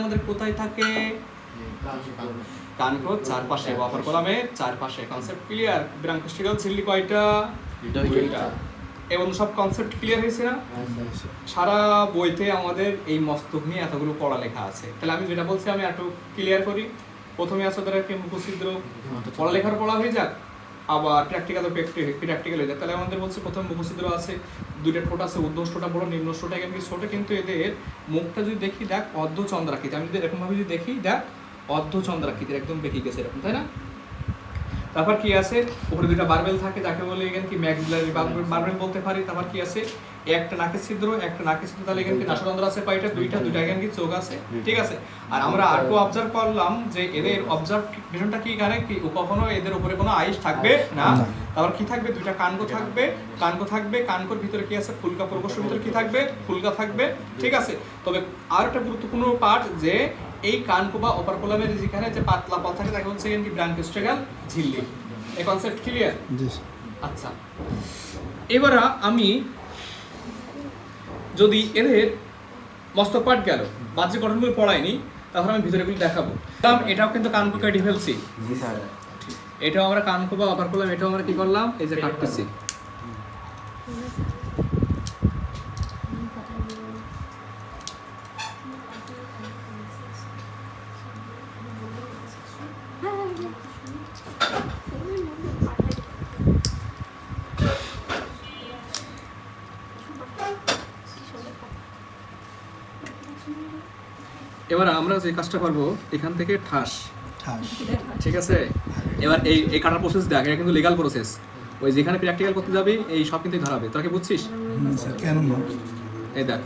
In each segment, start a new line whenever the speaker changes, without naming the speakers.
আমাদের কোথায় থাকে? কানকো চারপাশে অপার কলামের চারপাশে। কনসেপ্ট ক্লিয়ার ব্রাঙ্কোস্টিকাল ঝিল্লি কয়টা? দুইটা। এবং সব কনসেপ্ট ক্লিয়ার হয়েছে না? সারা বইতে আমাদের এই মস্তক নিয়ে এতগুলো পড়ালেখা আছে। তাহলে আমি যেটা বলছি আমি একটু ক্লিয়ার করি। প্রথমে আছে ওদের একটা মুখছিদ্র পড়ালেখার পড়া হয়ে যাক? আবার প্র্যাকটিক্যাল প্র্যাকটিক্যাল হয়ে যায়। তাহলে আমাদের বলছে প্রথম মুখস্থিত আছে, দুইটা ঠোঁট আছে উর্ধ্বষ্টটা বড়, নিম্ন নিম্নষ্টটা কিন্তু ছোট। কিন্তু এদের মুখটা যদি দেখি, দেখ অর্ধ চন্দ্রাকৃতি আমি যদি এরকমভাবে যদি দেখি, দেখ অর্ধ চন্দ্রাকৃতির একদম বেঁকে গেছে এরকম, তাই না? তারপর কি আছে? উপরে দুইটা বারবেল থাকে যাকে বলে এখানে কি ম্যাক্সিলারি বারবেল বলতে পারি। তারপর কি আছে? একটা নাকের ছিদ্র একটা নাকের ছিদ্র তাহলে এখানে কি নাসারন্ধ্র আছে কয়টা দুইটা দুইটা এখানে কি চোখ আছে। ঠিক আছে? আর আমরা আরেকটু অবজার্ভ করলাম যে এদের অবজারভেশনটা কি এখানে? কি কখনো এদের উপরে কোনো আইস থাকবে? না। তারপর কি থাকবে? দুইটা কানকো থাকবে। কানকো থাকবে। কানকোর ভিতরে কি আছে? ফুলকা প্রকোষ্ঠের ভিতরে কি থাকবে? ফুলকা থাকবে। ঠিক আছে? তবে আর একটা গুরুত্বপূর্ণ পার্ট যে এই কানকো বা অপার কোলামের যেখানে যে পাতলা পথ থাকে তাকে হচ্ছে কি ব্রাঙ্কোস্ট্রাগাল ঝিল্লি। এই কনসেপ্ট ক্লিয়ার
জি
আচ্ছা। এবার আমি যদি এদের মস্তক পাঠ গেল বাহ্যিক গঠনগুলো পড়াইনি তাহলে আমি ভিতরে ভিতরেগুলো দেখাবো। তাম এটাও কিন্তু কানকো কেটে ফেলছি
জি স্যার।
এটাও আমরা কানকো বা অপার করলাম এটাও আমরা কি করলাম? এই যে কাটতেছি। এবার আমরা যে কাজটা করব এখান থেকে ঠাস।
ঠাস।
ঠিক আছে? এবার এই এই কাটার প্রসেস দেখ এটা কিন্তু লিগাল প্রসেস ওই যেখানে প্র্যাকটিক্যাল করতে যাবি এই সব কিন্তু ধরাবে। তোরা কি বুঝছিস?
কেন
এই দেখ।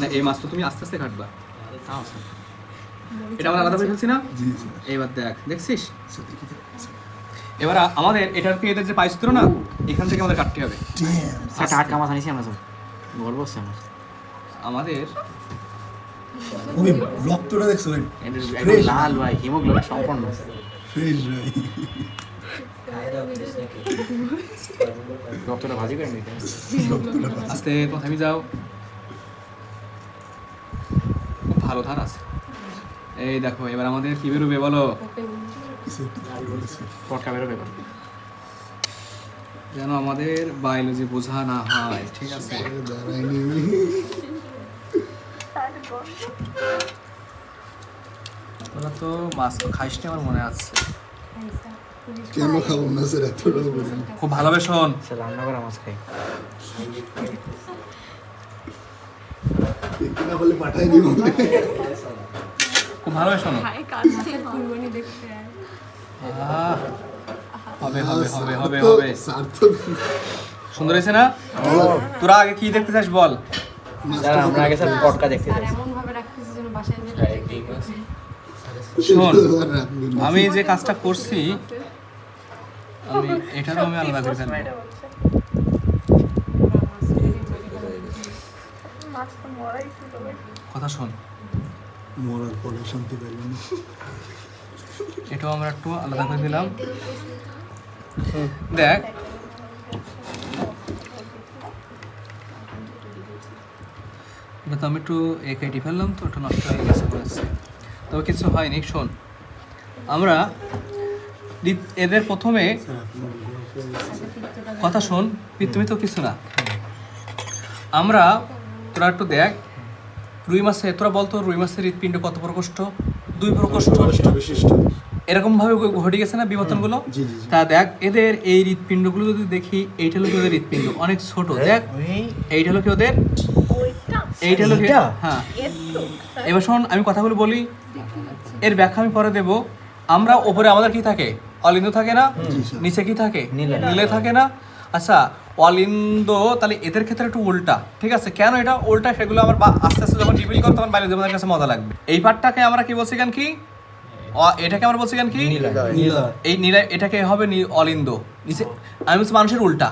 না
এই মাছ তো তুমি আস্তে আস্তে কাটবা। এটা আমরা আলাদা করে ফেলছি না? এবার দেখ দেখছিস? এবার আমাদের এটার কি এদের যে পাইছিত্র না এখান থেকে আমাদের কাটতে হবে।
মাছ আনিছি আমরা গল্প হচ্ছে আমার।
আমাদের
ওই রক্তটা দেখছ.
লাল ভাই হিমোগ্লোবিন সম্পন্ন।
ফ্রেশ ভাই।
রক্তটা ভাজি করে নিতে।
আস্তে প্রথমে যাও। ভালো ধান আছে। এই দেখো এবার আমাদের কি বেরোবে বলো?
পটকা বেরো
যেন আমাদের বায়োলজি বোঝা না হয় ঠিক আছে? তোরা তো মাছ তো খাইসনি আমার মনে আছে।
কেন খাব না স্যার বলেন
খুব
স্যার রান্না করা মাছ খাই।
না বলে পাঠাই দিব
খুব ভালোভাবে শোনো
কুরবানি দেখতে।
হবে হবে হবে হবে হবে। সুন্দর হয়েছে না? তোরা আগে কি দেখতে চাস বল?
আমরা আগে স্যার পটকা দেখতে চাই।
এমন ভাবে রাখতেছে যেন বাসায়
শোন আমি যে কাজটা করছি আমি এটারও আমি আলাদা করে ফেলব কথা শোন।
মরার পরে শান্তি পেল না।
এটাও আমরা একটু আলাদা করে দিলাম। দেখ। এটা তো আমি একটু এ কেটে ফেললাম তো একটু নষ্ট হয়ে গেছে বলেছে। তবে কিছু হয়নি শোন। আমরা এদের প্রথমে কথা শোন তুমি তো কিছু না। আমরা তোরা একটু দেখ। রুই মাছে তোরা বলতো রুই মাছের হৃৎপিণ্ড কত প্রকোষ্ঠ দুই প্রকোষ্ঠ
বিশিষ্ট।
এরকম ভাবে ঘটে গেছে না বিবর্তনগুলো। তা দেখ এদের এই হৃৎপিণ্ডগুলো যদি দেখি এইটা হলো কি ওদের হৃৎপিণ্ড? অনেক ছোট দেখ। এইটা হলো কি ওদের? এইটা হলো কি হ্যাঁ। এবার শোন আমি কথাগুলো বলি। এর ব্যাখ্যা আমি পরে দেব। আমরা ওপরে আমাদের কি থাকে? অলিন্দ থাকে না? নিচে কি থাকে?
নীলে।
নীলে থাকে না? আচ্ছা অলিন্দ তাহলে এদের ক্ষেত্রে একটু উল্টা। ঠিক আছে? কেন এটা উল্টা? সেগুলো আমার বা- আস্তে আস্তে যখন রিভিল করো তখন বাইরে আমাদের কাছে মজা লাগবে। এই পার্টটাকে আমরা কি বলছি কেন কি? এটাকে আমরা বলছি কেন কি? এই নীলা এটাকে হবে নি- অলিন্দ। নিচে আমি বলছি মানুষের উল্টা।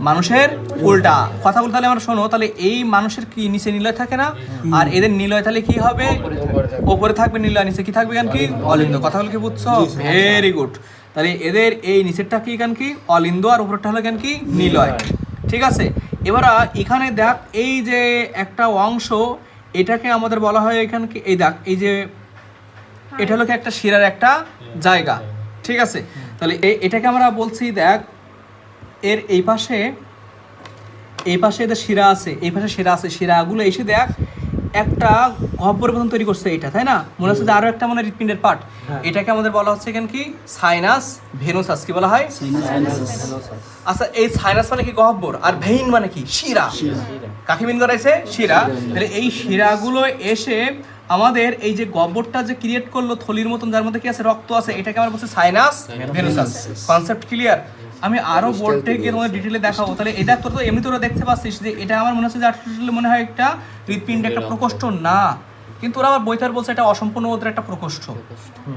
মানুষের উল্টা। কথা বলতে তাহলে আমরা শোনো তাহলে এই মানুষের কি নিচে নিলয় থাকে না? আর এদের নিলয় তাহলে কি হবে? ওপরে থাকবে। নিলয় নিচে কি থাকবে কেন কি? অলিন্দ। কথা বলে কি বুঝছ? ভেরি গুড তাহলে এদের এই নিচেরটা কি কেন কি? অলিন্দ আর উপরটা হলো কেন কি? নিলয়। ঠিক আছে? এবার এখানে দেখ এই যে একটা অংশ এটাকে আমাদের বলা হয় এখানে কি- এই দেখ এই যে এটা হলো কি একটা শিরার একটা জায়গা। ঠিক আছে? তাহলে এটাকে আমরা বলছি দেখ এর এই পাশে এই পাশে এদের শিরা আছে এই পাশে শিরা আছে শিরাগুলো এসে দেখ একটা গহ্বর মতন তৈরি করছে এটা তাই না? মনে হচ্ছে যে আরও একটা মানে হৃৎপিণ্ডের পার্ট এটাকে আমাদের বলা হচ্ছে এখানে কি? সাইনাস ভেনুসাস কি বলা হয়? আচ্ছা এই সাইনাস মানে কি গহ্বর? আর ভেইন মানে কি? শিরা। কাকে মিন করাইছে শিরা। তাহলে এই শিরাগুলো এসে আমাদের এই যে গহ্বরটা যে ক্রিয়েট করল থলির মতন যার মধ্যে কি আছে? রক্ত আছে এটাকে আমরা বলছি সাইনাস ভেনুসাস। কনসেপ্ট ক্লিয়ার আমি আরও বোর্ড থেকে তোমাদের ডিটেলে দেখাবো। তাহলে এটা তোর তো এমনি তোরা দেখতে পাচ্ছিস যে এটা আমার মনে হচ্ছে যে আর্টিফিশিয়াল মনে হয় একটা হৃৎপিণ্ড একটা প্রকোষ্ঠ। না। কিন্তু ওরা আবার বইতার বলছে এটা অসম্পূর্ণ ওদের একটা প্রকোষ্ঠ।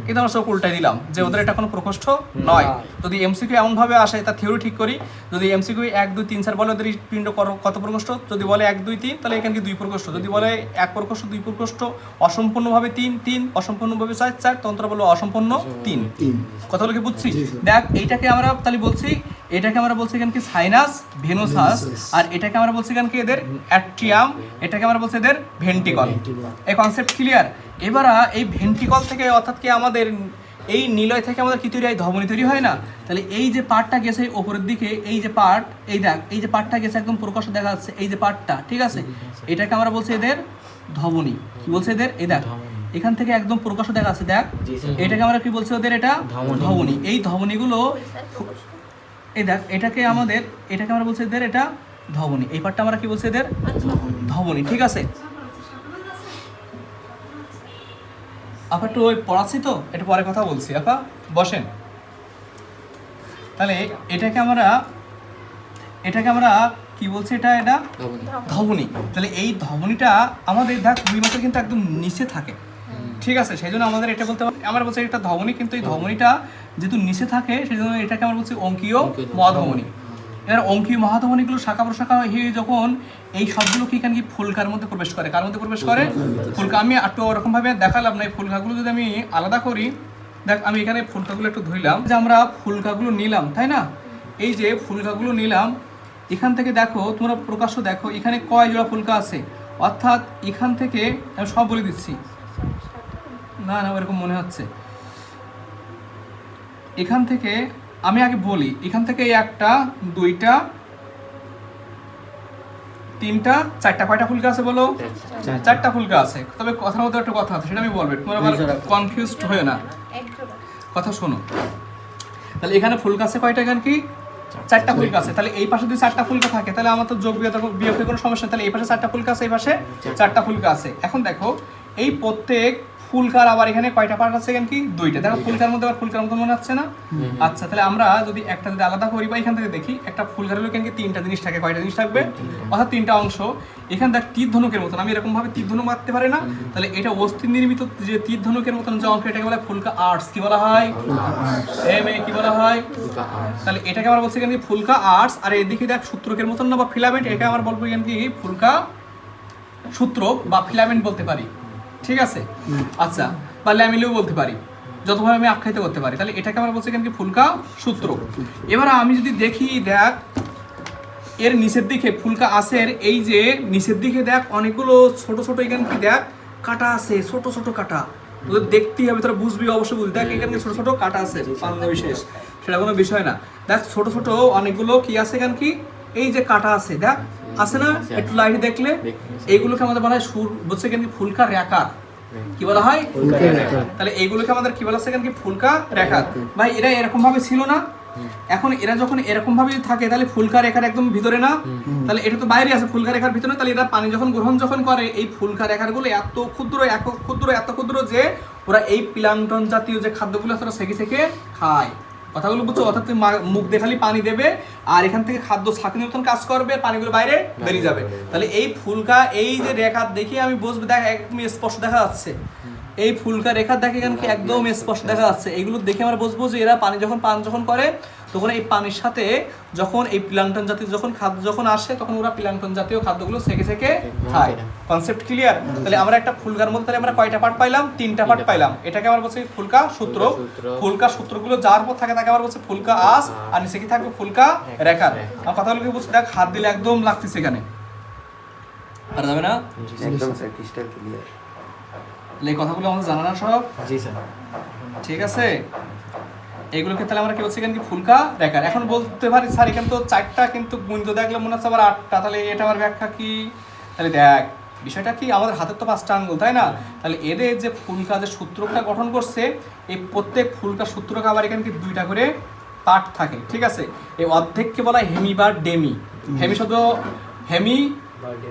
কিন্তু আমরা সব উল্টাই দিলাম যে ওদের এটা কোনো প্রকোষ্ঠ নয়। যদি এমসিকিউ এমন ভাবে আসে তার থিওরি ঠিক করি যদি এমসিকিউ এক দুই তিন চার বলে ওদের কর- কত প্রকোষ্ঠ? যদি বলে এক দুই তিন তাহলে এখানে দুই প্রকোষ্ঠ? যদি বলে এক প্রকোষ্ঠ দুই প্রকোষ্ঠ অসম্পূর্ণভাবে তিন তিন অসম্পূর্ণভাবে চার চার তন্ত্র বলব অসম্পূর্ণ তিন।
তিন।
কথা বলে কি বুঝছি? দেখ এইটাকে আমরা তাহলে বলছি এটাকে আমরা বলছি এখানে কি সাইনাস ভেনোসাস। আর এটাকে আমরা বলছি এখানে কি এদের? অ্যাট্রিয়াম এটাকে আমরা বলছি এদের ভেন্টিকল। এই কনসেপ্ট ক্লিয়ার এবার এই ভেন্টিকল থেকে অর্থাৎ কি আমাদের এই নিলয় থেকে আমাদের কি তৈরি হয়? ধমনী তৈরি হয় না? তাহলে এই যে পার্টটা গেছে ওপরের দিকে এই যে পার্ট এই দেখ এই যে পার্টটা গেছে একদম প্রকাশ দেখা যাচ্ছে এই যে পার্টটা ঠিক আছে? এটাকে আমরা বলছি এদের ধমনী। কি বলছে এদের? এই দেখ এখান থেকে একদম প্রকাশ দেখা যাচ্ছে দেখ। এটাকে আমরা কি বলছি ওদের এটা।
ধমনী।
এই ধমনীগুলো এই দেখ এটাকে আমাদের এটাকে আমরা বলছি এদের এটা ধমনী এই পার্টটা আমরা কি বলছি এদের? ধমনী ঠিক আছে? আপা একটু ওই পড়াচ্ছি তো? এটা পরে কথা বলছি। আপা বসেন। তাহলে এটাকে আমরা এটাকে আমরা কি বলছি এটা এটা? ধমনী তাহলে এই ধমনীটা আমাদের দেখ দুই মাসের কিন্তু একদম নিচে থাকে। ঠিক আছে সেই জন্য আমাদের এটা বলতে আমরা বলছি এটা ধমনী কিন্তু এই ধমনীটা যেহেতু নিচে থাকে সেই জন্য এটাকে আমরা বলছি অঙ্কীয় মহাধমনী। এবার অঙ্কীয় মহাধমনীগুলো শাখা প্রশাখা হয়ে যখন এই সবগুলো কি এখানে কি ফুলকার মধ্যে প্রবেশ করে? কার মধ্যে প্রবেশ করে? ফুলকা। আমি একটু ওরকমভাবে দেখালাম না এই ফুলকাগুলো যদি আমি আলাদা করি দেখ আমি এখানে ফুলকাগুলো একটু ধুইলাম যে আমরা ফুলকাগুলো নিলাম তাই না? এই যে ফুলকাগুলো নিলাম এখান থেকে দেখো তোমরা প্রকাশ্য দেখো এখানে কয় জোড়া ফুলকা আছে? অর্থাৎ এখান থেকে আমি সব বলে দিচ্ছি। না না এরকম মনে হচ্ছে। এখান থেকে আমি আগে বলি এখান থেকে একটা দুইটা তিনটা চারটা কয়টা ফুলকা আছে বলো? চারটা। ফুলকা আছে। তবে কথার মধ্যে একটা কথা আছে সেটা আমি বলব তোমরা আবার কনফিউজড হয়ে না। কথা শোনো। তাহলে এখানে ফুল গাছে কয়টা এখানে কি? চারটা ফুলকা আছে। তাহলে এই পাশে যদি চারটা ফুলকা থাকে তাহলে আমার তো যোগ বিয়োগ বিয়োগের কোনো সমস্যা তাহলে এই পাশে চারটা ফুলকা আছে এই পাশে চারটা ফুলকা আছে। এখন দেখো এই প্রত্যেক ফুলকার আবার এখানে কয়টা পার্ট আছে এখানে কি? দুইটা। দেখো ফুলকার মধ্যে আবার ফুলকার মতো মনে হচ্ছে না? আচ্ছা তাহলে আমরা যদি একটা যদি আলাদা করি বা এখান থেকে দেখি একটা ফুলকার হলো এখানে কি তিনটা জিনিস থাকে কয়টা জিনিস থাকবে? অর্থাৎ তিনটা অংশ। এখানে দেখ তীর ধনুকের মতন। আমি এরকম ভাবে তীর ধনুক মারতে পারি না। তাহলে এটা অস্থি নির্মিত যে তীর ধনুকের মতন যে অংশ এটাকে বলে ফুলকা আর্টস কি বলা হয়? এম এ কি বলা হয়? তাহলে এটাকে আমরা বলছি এখানে কি ফুলকা আর্টস আর এদিকে দেখ সূত্রকের মতন না বা ফিলামেন্ট এটা আমরা বলব এখানে কি ফুলকা সূত্র বা ফিলামেন্ট বলতে পারি। ঠিক আছে? আচ্ছা বা ল্যামিলেও বলতে পারি। যতভাবে আমি আখ্যায়িত করতে পারি। তাহলে এটাকে আমরা বলছি কি? ফুলকা সূত্র। এবার আমি যদি দেখি দেখ এর নিচের দিকে ফুলকা আসের এই যে নিচের দিকে দেখ অনেকগুলো ছোট ছোট এখানে কি দেখ কাটা আছে ছোট ছোট কাটা। তোদের দেখতেই হবে তোরা বুঝবি অবশ্যই বুঝবি। দেখ এখানে ছোট ছোট কাটা আছে পাল্লা বিশেষ। সেটা কোনো বিষয় না। দেখ ছোট ছোট অনেকগুলো কি আছে এখানে কি? এই যে কাটা আছে দেখ। আছে না? একটু লাইট দেখলে এইগুলোকে আমাদের বলা হয় সুর বলছে এখানে কি ফুলকা রেখার। কি বলা হয়? তাহলে এইগুলোকে আমাদের কি বলা এখানে কি ফুলকা রেখা? ভাই এরা এরকম ভাবে ছিল না? এখন এরা যখন এরকম ভাবে থাকে তাহলে ফুলকা রেখার একদম ভিতরে না? তাহলে এটা তো বাইরে আছে ফুলকা রেখার ভিতরে তাহলে এরা পানি যখন গ্রহণ যখন করে এই ফুলকা রেখারগুলো এত ক্ষুদ্র এত ক্ষুদ্র এত ক্ষুদ্র যে ওরা এই প্লাংটন জাতীয় যে খাদ্যগুলো আছে ওরা সেকে সেকে খায়। কথাগুলো বুঝছ? অর্থাৎ তুমি মুখ দেখালি পানি দেবে আর এখান থেকে খাদ্য ছাঁকনির মতন কাজ করবে পানিগুলো বাইরে বেরিয়ে যাবে। তাহলে এই ফুলকা এই যে রেখা দেখে আমি বসবে দেখ একদম স্পষ্ট দেখা যাচ্ছে। এই ফুলকা রেখা দেখে এখানে কি একদম স্পষ্ট দেখা যাচ্ছে। এগুলো দেখে আমরা বুঝব যে এরা পানি যখন পান যখন করে তখন এই পানির সাথে যখন এই প্লান্টন জাতীয় যখন খাদ্য যখন আসে তখন ওরা প্লান্টন জাতীয় খাদ্যগুলো সেকে সেকে খায়। কনসেপ্ট ক্লিয়ার তাহলে আমরা একটা ফুলকার মধ্যে তাহলে আমরা কয়টা পার্ট পাইলাম? তিনটা পার্ট পাইলাম। এটাকে আমরা বলছি ফুলকা সূত্র। ফুলকা সূত্রগুলো যার পর থাকে তাকে আমরা বলছি ফুলকা আস আর নিচে কি থাকবে? ফুলকা রেখা। আমার কথাগুলো কি বলছি দেখ হাত দিলে একদম লাগতেছে এখানে। আর যাবে না?
একদম স্যার ক্রিস্টাল ক্লিয়ার
তাহলে এই কথাগুলো আমাদের জানা না সব?
জি স্যার।
ঠিক আছে? এগুলোকে তাহলে আমরা কি বলছি এখানে কি ফুলকা? রেখার এখন বলতে পারি স্যার এখানে তো চারটা কিন্তু গুণিত দেখলে মনে হচ্ছে আবার আটটা। তাহলে এটা আমার ব্যাখ্যা কি? তাহলে দেখ বিষয়টা কি আমাদের হাতের তো পাঁচটা আঙ্গুল তাই না? তাহলে এদের যে ফুলকা যে সূত্রটা গঠন করছে এই প্রত্যেক ফুলকা সূত্রকে আবার এখানে কি দুইটা করে পার্ট থাকে ঠিক আছে? এই অর্ধেককে বলা হয় হেমি বা ডেমি। হেমি। শব্দ হেমি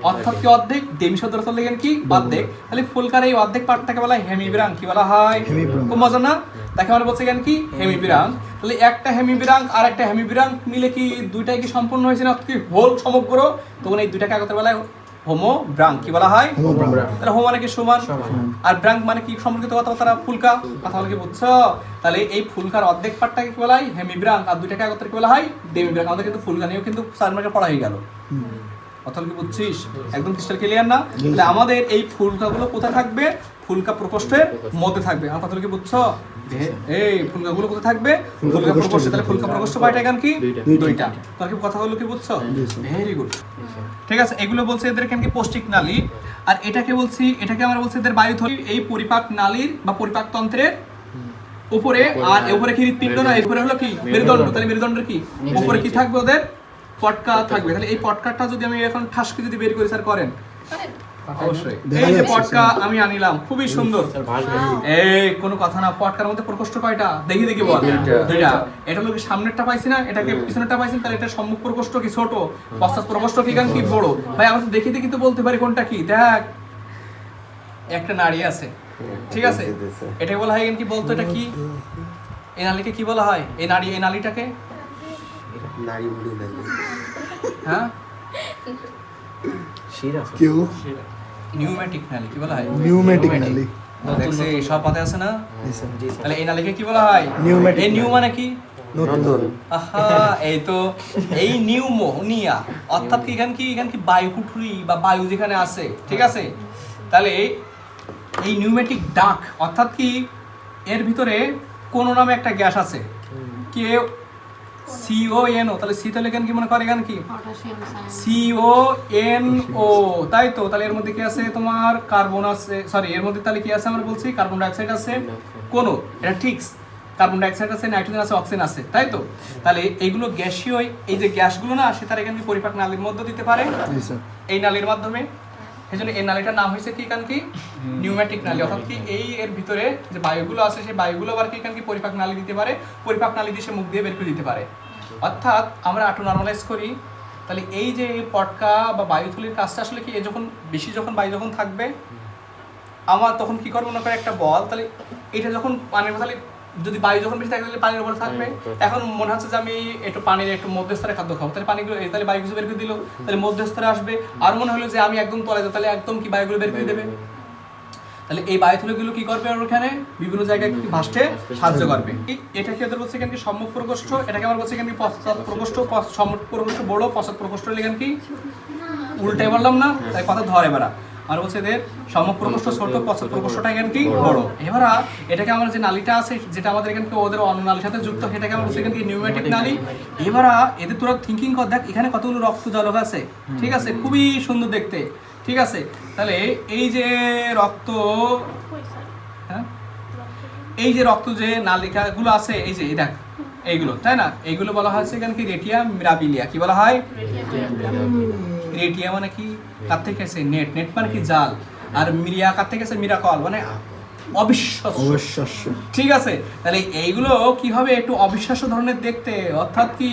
অর্থাৎ কি অর্ধেক? ডেমি শব্দ অর্থ লেগেন কি? অর্ধেক তাহলে ফুলকার এই অর্ধেক পার্টটাকে বলা হয় হেমিবিরাং। কি বলা হয়?
হেমিবিরাং।
খুব মজা না? তাকে আমরা বলছি কেন কি? হেমিবিরাং। তাহলে একটা হেমিবিরাং আর একটা হেমিবিরাং মিলে কি দুইটাই কি সম্পূর্ণ হয়েছে না? কি হোল সমগ্র? তখন এই দুইটাকে একত্রে বলা হোমো ব্রাং কি বলা হয়? তাহলে হোমো মানে কি সমান? আর ব্রাঙ্ক মানে কি সম্পর্কিত কথা তারা ফুলকা। কথা বলে কি বুঝছ? তাহলে এই ফুলকার অর্ধেক পার্টটাকে কি বলা হয়? হেমিব্রাঙ্ক আর দুইটাকে একত্রে কি বলা হয়? ডেমিব্রাঙ্ক আমাদের কিন্তু ফুলকা নিয়েও কিন্তু চার মার্কে পড়া হয়ে গেল। কথা কি বুঝছিস? একদম ক্রিস্টাল ক্লিয়ার না? তাহলে আমাদের এই ফুলকাগুলো কোথায় থাকবে? ফুলকা প্রকোষ্ঠের মধ্যে থাকবে। আমার কথা কি বুঝছ? এই ফুলকাগুলো কোথায় থাকবে? ফুলকা প্রকোষ্ঠ। তাহলে ফুলকা প্রকোষ্ঠ কয়টা এখান কি?
দুইটা।
কি কথাগুলো কি বুঝছ? ভেরি গুড ঠিক আছে এগুলো বলছে এদের এখানে কি পৌষ্টিক নালী? আর এটাকে বলছি এটাকে আমরা বলছি এদের বায়ুথলি এই পরিপাক নালীর বা পরিপাক তন্ত্রের উপরে আর উপরে কি হৃৎপিণ্ড না? উপরে হলো কি? মেরুদণ্ড। তাহলে মেরুদণ্ডের কি? উপরে কি থাকবে ওদের? পটকা থাকবে তাহলে এই পটকাটা যদি আমি এখন ঠাসকে যদি বের করি স্যার করেন অবশ্যই এই যে পটকা আমি আনিলাম খুবই সুন্দর এই কোনো কথা না পটকার মধ্যে প্রকোষ্ঠ কয়টা দেখি দেখি বল
দুইটা।
এটা লোক সামনেরটা পাইছি না এটাকে পিছনেরটা পাইছি তাহলে এটা সম্মুখ প্রকোষ্ঠ কি ছোট পশ্চাৎ প্রকোষ্ঠ কি গান কি বড় ভাই আমরা তো দেখি দেখি তো বলতে পারি কোনটা কি দেখ একটা নারী আছে ঠিক আছে এটা বলা হয় কি বলতো এটা কি এই নালীকে কি বলা হয় এই নারী এই নালীটাকে
নারী
হ্যাঁ
শির
কেউ?
নিউম্যাটিক নালী কি বলা হয়?
নিউমেটিক নালি।
দেখছি। সব পাতে আছে না? তাহলে এই নালীকে কি বলা হয়?
Pneumatic
এই নিউ মানে কি?
নতুন।
নতুন।
আহা এই তো এই নিউমোনিয়া অর্থাৎ কি এখানে কি এখানে কি বায়ু কুঠুরি বা বায়ু যেখানে আছে ঠিক আছে? তাহলে এই নিউমেটিক ডাক অর্থাৎ কি এর ভিতরে কোন নামে একটা গ্যাস আছে? কি সিও এন ও তাহলে সি তাহলে এখানে কি মনে করে এখানে কি? সিও এন ও তাই তো? তাহলে এর মধ্যে কি আছে তোমার কার্বন আছে সরি এর মধ্যে তাহলে কি আছে আমরা বলছি? কার্বন ডাইঅক্সাইড আছে কোন এটা ঠিক। কার্বন ডাইঅক্সাইড আছে নাইট্রোজেন আছে অক্সিজেন আছে তাই তো? তাহলে এইগুলো গ্যাসীয় এই যে গ্যাসগুলো না সে তার এখানে পরিপাক নালীর মধ্যে দিতে পারে। এই নালীর মাধ্যমে সেই জন্য এই নালীটার নাম হয়েছে কি কারণ কি? নিউম্যাটিক নালী। অর্থাৎ কি এই এর ভিতরে যে বায়ুগুলো আছে সেই বায়ুগুলো আবার কি কারণ কি? পরিপাক নালী দিতে পারে। পরিপাক নালী দিয়ে সে মুখ দিয়ে বের করে দিতে পারে। অর্থাৎ আমরা একটু নর্মালাইজ করি। তাহলে এই যে এই পটকা বা বায়ুথলির কাজটা আসলে কি? এ যখন বেশি যখন বায়ু যখন থাকবে আমার তখন কি করব? মনে করে একটা বল। তাহলে এটা যখন পানির তাহলে যদি বায়ু যখন বেশি থাকে তাহলে পানির উপরে থাকবে। এখন মনে হচ্ছে যে আমি একটু পানির একটু মধ্যস্তরে খাদ্য খাব। তাহলে পানিগুলো তাহলে বায়ুগুলো বের করে দিল তাহলে মধ্যস্তরে আসবে। আর মনে হলো যে আমি একদম তলায় তাহলে একদম কি বায়ুগুলো বের করে দেবে? তাহলে এই বায়ুথলিগুলো কি করবে আর ওখানে? বিভিন্ন জায়গায় কি ভাসতে সাহায্য করবে। এটাকে ওদের বলছে এখানে কি সম্মুখ প্রকোষ্ঠ? এটাকে আমার বলছে এখানে কি পশ্চাৎ প্রকোষ্ঠ সম্মুখ প্রকোষ্ঠ বড় পশ্চাৎ প্রকোষ্ঠ হলে এখানে কি? উল্টাই বললাম না তাই কথা ধরে বেড়া। আর বলছে এদের সম্মুখ প্রকোষ্ঠ ছোট পশ্চাৎ প্রকোষ্ঠটা এখানে কি বড়। এবার এটাকে আমার যে নালীটা আছে যেটা আমাদের এখানে কি ওদের অন্য নালীর সাথে যুক্ত সেটাকে আমরা বলছি এখানে কি নিউমেটিক নালী। এবার এদের তোরা থিঙ্কিং কর দেখ এখানে কতগুলো রক্ত জলক আছে ঠিক আছে? খুবই সুন্দর দেখতে ঠিক আছে? তাহলে এই যে রক্ত হ্যাঁ? এই যে রক্ত যে নালিকাগুলো আছে এই যে দেখ এইগুলো তাই না? এইগুলো বলা হয়েছে এখানে কি রেটিয়া মিরাবিলিয়া। কি বলা হয়? রেটিয়া মানে কি? কার থেকে আছে নেট? নেট মানে কি জাল? আর মিরিয়া কার থেকে আছে মিরাকল? মানে অবিশ্বাস্য। ঠিক আছে তাহলে এইগুলো কি হবে একটু অবিশ্বাস্য ধরনের দেখতে? অর্থাৎ কি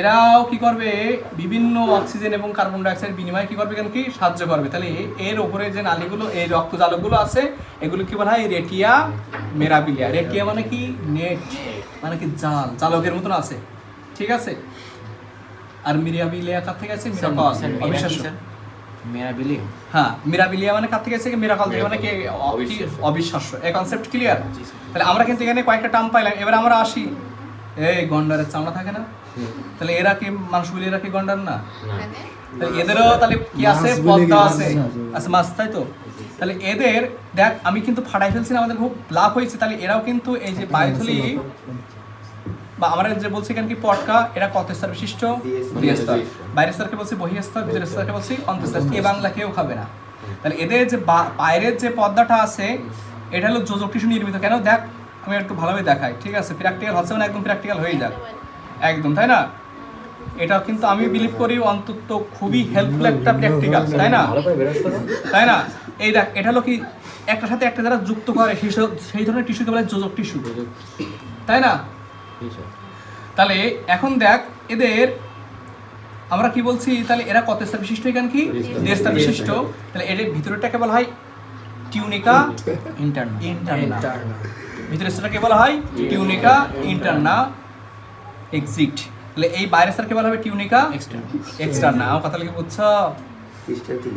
এরাও কি করবে? বিভিন্ন অক্সিজেন এবং কার্বন ডাইঅক্সাইড বিনিময় কি করবে কেন কি সাহায্য করবে। তাহলে এর উপরে যে নালীগুলো এই রক্তজালকগুলো আছে এগুলো কি বলা হয়? রেটিয়া মেরাবিলিয়া। রেটিয়া মানে কি? নেট। মানে কি জাল? জালকের মতন আছে। ঠিক আছে? আর মিরিয়াবিলিয়া কার থেকে আছে? মিরাকল। অবিশ্বাস্য। হ্যাঁ মিরাবিলিয়া মানে কার থেকে এসেছে? মিরাকল থেকে মানে কি অ- কি অবিশ্বাস্য এই কনসেপ্ট ক্লিয়ার তাহলে আমরা কিন্তু এখানে কয়েকটা টার্ম পাইলাম। এবার আমরা আসি। এই গন্ডারের চামড়া থাকে না? তাহলে এরা কি মানুষ বলে এরা কি গন্ডার না? তাহলে এদেরও তাহলে কি আছে? পদ্মা আছে? আচ্ছা মাছ তাই তো? তাহলে এদের দেখ আমি কিন্তু ফাটাই ফেলছি না, আমাদের খুব লাভ হয়েছে। তাহলে এরাও কিন্তু এই যে বায়ুথলি বা আমরা যে বলছি এখানে কি পটকা এটা কত স্তর বিশিষ্ট? দুই স্তর বাইরের স্তরকে বলছি বহি স্তর ভিতরের স্তরকে বলছি অন্তঃস্তর। এ বাংলা কেউ খাবে না। তাহলে এদের যে বাইরের যে পর্দাটা আছে এটা হলো যোজক টিস্যু নির্মিত। কেন? দেখ আমি একটু ভালোভাবে দেখাই ঠিক আছে? প্র্যাকটিক্যাল হচ্ছে মানে একদম প্র্যাকটিক্যাল হয়ে যাক। একদম তাই না? এটা কিন্তু আমি বিলিভ করি অন্তত খুবই হেল্পফুল একটা প্র্যাকটিক্যাল তাই না? তাই না? এই দেখ এটা হলো কি একটার সাথে একটা যারা যুক্ত করে সেই সেই ধরনের টিস্যুকে বলে যোজক টিস্যু তাই না? তাহলে এখন দেখ এদের আমরা কি বলছি তাহলে এরা কত স্তর বিশিষ্ট এখান কি? দেড় স্তর বিশিষ্ট তাহলে এদের ভিতরেরটাকে বলা হয় টিউনিকা
ইন্টারনাল
ইন্টারনা। ভিতরের স্তরটাকে বলা হয় টিউনিকা ইন্টারনা এক্সিট। তাহলে এই বাইরের স্তরকে বলা হবে টিউনিকা এক্সটার্না। আমার কথা লিখে বুঝছ?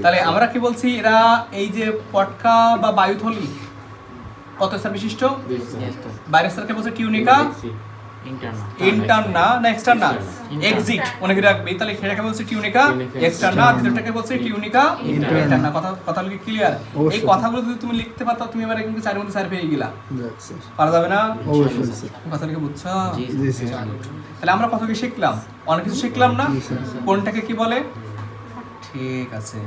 তাহলে আমরা কি বলছি এরা এই যে পটকা বা বায়ুথলি কত স্তর বিশিষ্ট বাইরের স্তরকে বলছে টিউনিকা ইন্টারনা না এক্সটার্না. এক্সিট করে রাখবে। তাহলে সেটাকে বলছে টিউনিকা এক্সটার্না ভিতরটাকে বলছে টিউনিকা ইন্টারনা কথা কথা কি ক্লিয়ার এই কথাগুলো যদি তুমি লিখতে পারতো তুমি এবারে কিন্তু চারের মধ্যে চার পেয়ে গেলা। পারা যাবে না? কথা লিখে বুঝছ? তাহলে আমরা কত কি শিখলাম? অনেক কিছু শিখলাম না? কোনটাকে কি বলে? ঠিক আছে।